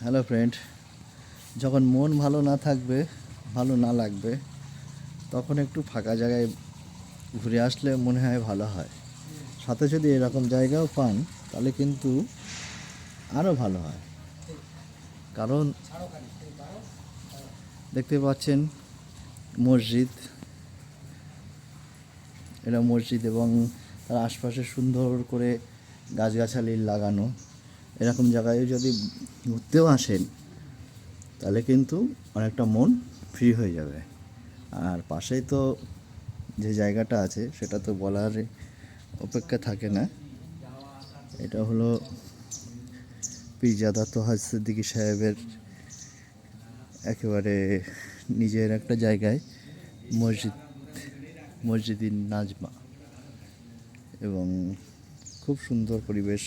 Hello friend যখন মন ভালো না থাকবে, ভালো না লাগবে, তখন একটু ফাঁকা জায়গায় ঘুরে আসলে মনে হয় ভালো হয়। সাথে যদি এরকম জায়গাও পান, তাহলে কিন্তু আরও ভালো হয়। কারণ দেখতে পাচ্ছেন মসজিদ। এটা মসজিদ এবং তার আশপাশে সুন্দর করে গাছগাছালি লাগানো। এরকম জায়গায় যদি ঘুরতেও আসেন, তাহলে কিন্তু অনেকটা মন ফ্রি হয়ে যাবে। আর পাশেই তো যে জায়গাটা আছে, সেটা তো বলার অপেক্ষা থাকে না। এটা হলো পীরজাদা তোহাজ সিদ্দিকী সাহেবের একেবারে নিজের একটা জায়গায় মসজিদ মসজিদিন নাজমা এবং খুব সুন্দর পরিবেশ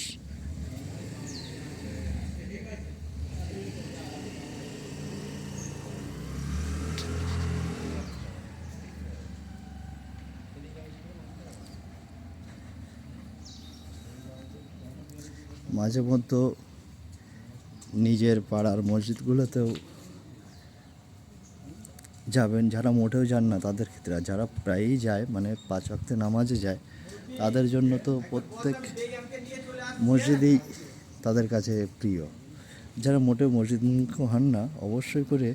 মাঝে মধ্যে নিজের পাড়ার মসজিদগুলোতেও যাবেন, যারা মোটেও যান না তাদের ক্ষেত্রে। আর যারা প্রায়ই যায় মানে পাঁচ ওয়াক্তে নামাজে যায়, তাদের জন্য তো প্রত্যেক মসজিদেই তাদের কাছে প্রিয়। যারা মোটেও মসজিদমুখ হন না, অবশ্যই করে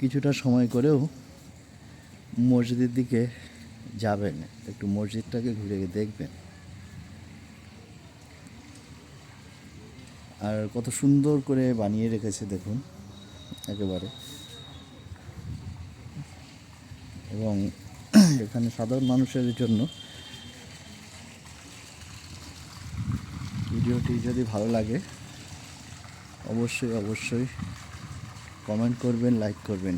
কিছুটা সময় করেও মসজিদের দিকে যাবেন, একটু মসজিদটাকে ঘুরে দেখবেন। আর কত সুন্দর করে বানিয়ে রেখেছে দেখুন, একেবারে। এবং এখানে সাধারণ মানুষের জন্য ভিডিওটি যদি ভালো লাগে, অবশ্যই অবশ্যই কমেন্ট করবেন, লাইক করবেন।